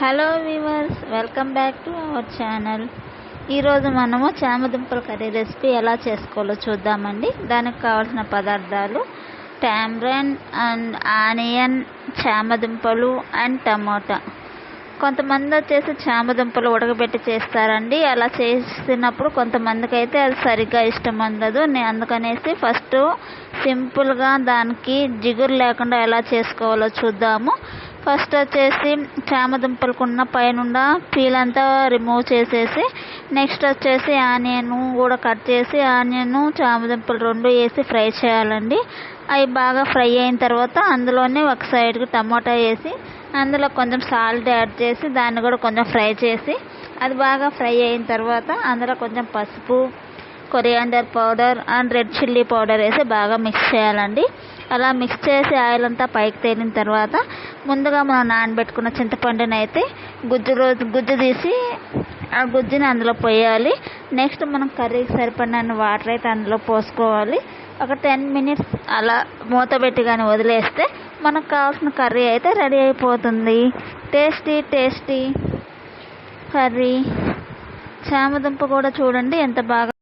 Hello viewers welcome back to our channel ఈరోజు మనము చామదుంపల curry recipe ఎలా చేసుకోవాలో చూద్దామండి. దానికి కావాల్సిన పదార్థాలు టామ్రన్ అండ్ ఆనియన్ చామదుంపలు అండ్ టమోటా. కొంతమంది వచ్చేసి చామదుంపలు ఉడకబెట్టి చేస్తారండి. అలా చేసినప్పుడు కొంతమందికి అయితే అది సరిగ్గా ఇష్టం ఉండదు. నేను అందుకనేసి ఫస్ట్ సింపుల్గా దానికి జిగురు లేకుండా ఎలా చేసుకోవాలో చూద్దాము. ఫస్ట్ వచ్చేసి చామదుంపలకున్న పైనుండ పీల్ అంతా రిమూవ్ చేసేసి నెక్స్ట్ వచ్చేసి ఆనియన్ కూడా కట్ చేసి ఆనియన్ చామదుంపలు రెండు వేసి ఫ్రై చేయాలండి. అవి బాగా ఫ్రై అయిన తర్వాత అందులోనే ఒక సైడ్కి టమాటా వేసి అందులో కొంచెం సాల్ట్ యాడ్ చేసి దాన్ని కూడా కొంచెం ఫ్రై చేసి అది బాగా ఫ్రై అయిన తర్వాత అందులో కొంచెం పసుపు coriander powder and red chilli powder వేసి బాగా మిక్స్ చేయాలండి. అలా మిక్స్ చేసి ఆయిల్ అంతా పైకి తేలిన తర్వాత ముందుగా మనం నానబెట్టుకున్న చింతపండుని అయితే గుజ్జు రోజు గుజ్జు తీసి ఆ గుజ్జుని అందులో పోయాలి. నెక్స్ట్ మనం కర్రీకి సరిపడిన వాటర్ అయితే అందులో పోసుకోవాలి. ఒక టెన్ మినిట్స్ అలా మూత పెట్టి కానీ వదిలేస్తే మనకు కావాల్సిన కర్రీ అయితే రెడీ అయిపోతుంది. Tasty tasty curry. చామదుంప కూడా చూడండి ఎంత బాగా